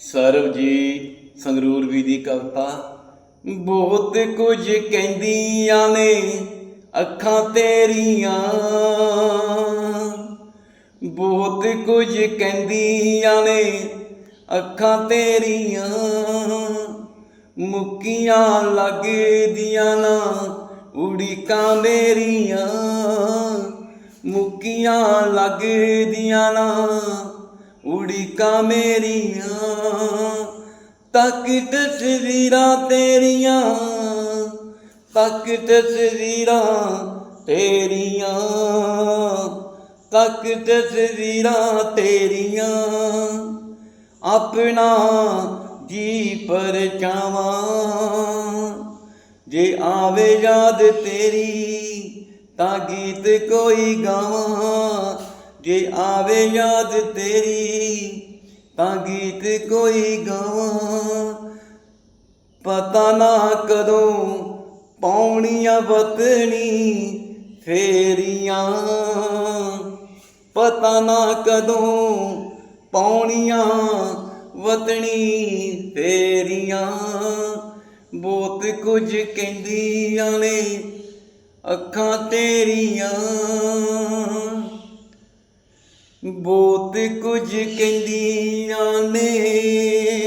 ਸਰਬ ਜੀ ਸੰਗਰੂਰ ਵੀ ਦੀ ਕਵਿਤਾ ਬਹੁਤ ਕੁਝ ਕਹਿੰਦੀਆਂ ਨੇ, ਅੱਖਾਂ ਤੇਰੀਆਂ। ਬਹੁਤ ਕੁਝ ਕਹਿੰਦੀਆਂ ਨੇ, ਅੱਖਾਂ ਤੇਰੀਆਂ। ਮੁੱਕੀਆਂ ਲੱਗਦੀਆਂ ਨਾ ਉੜੀਕਾਂ ਮੇਰੀਆਂ। ਮੁੱਕੀਆਂ ਲੱਗਦੀਆਂ ਨਾ ਉੜੀਕਾਂ ਮੇਰੀਆਂ, ਤੱਕ ਤਸਵੀਰਾਂ ਤੇਰੀਆਂ, ਤੱਕ ਤਸਵੀਰਾਂ ਤੇਰੀਆਂ, ਤੱਕ ਤਸਵੀਰਾਂ ਤੇਰੀਆਂ, ਆਪਣਾ ਜੀ ਪਰਚਾਵਾਂ। ਜੇ ਆਵੇ ਯਾਦ ਤੇਰੀ, ਤਾਂ ਗੀਤ ਕੋਈ ਗਾਵਾਂ। ਜੇ ਆਵੇ ਯਾਦ ਤੇਰੀ, ਤਾਂ ਗੀਤ ਕੋਈ ਗਾਵਾਂ। ਪਤਾ ਨਾ ਕਦੋਂ ਪੌਣੀਆਂ ਵਤਨੀ ਫੇਰੀਆਂ। ਪਤਾ ਨਾ ਕਦੋਂ ਪੌਣੀਆਂ ਵਤਨੀ ਫੇਰੀਆਂ। ਬਹੁਤ ਕੁਝ ਕਹਿੰਦੀਆਂ ਨੇ ਅੱਖਾਂ ਤੇਰੀਆਂ। ਬਹੁਤ ਕੁਝ ਕਹਿੰਦੀਆਂ ਨੇ।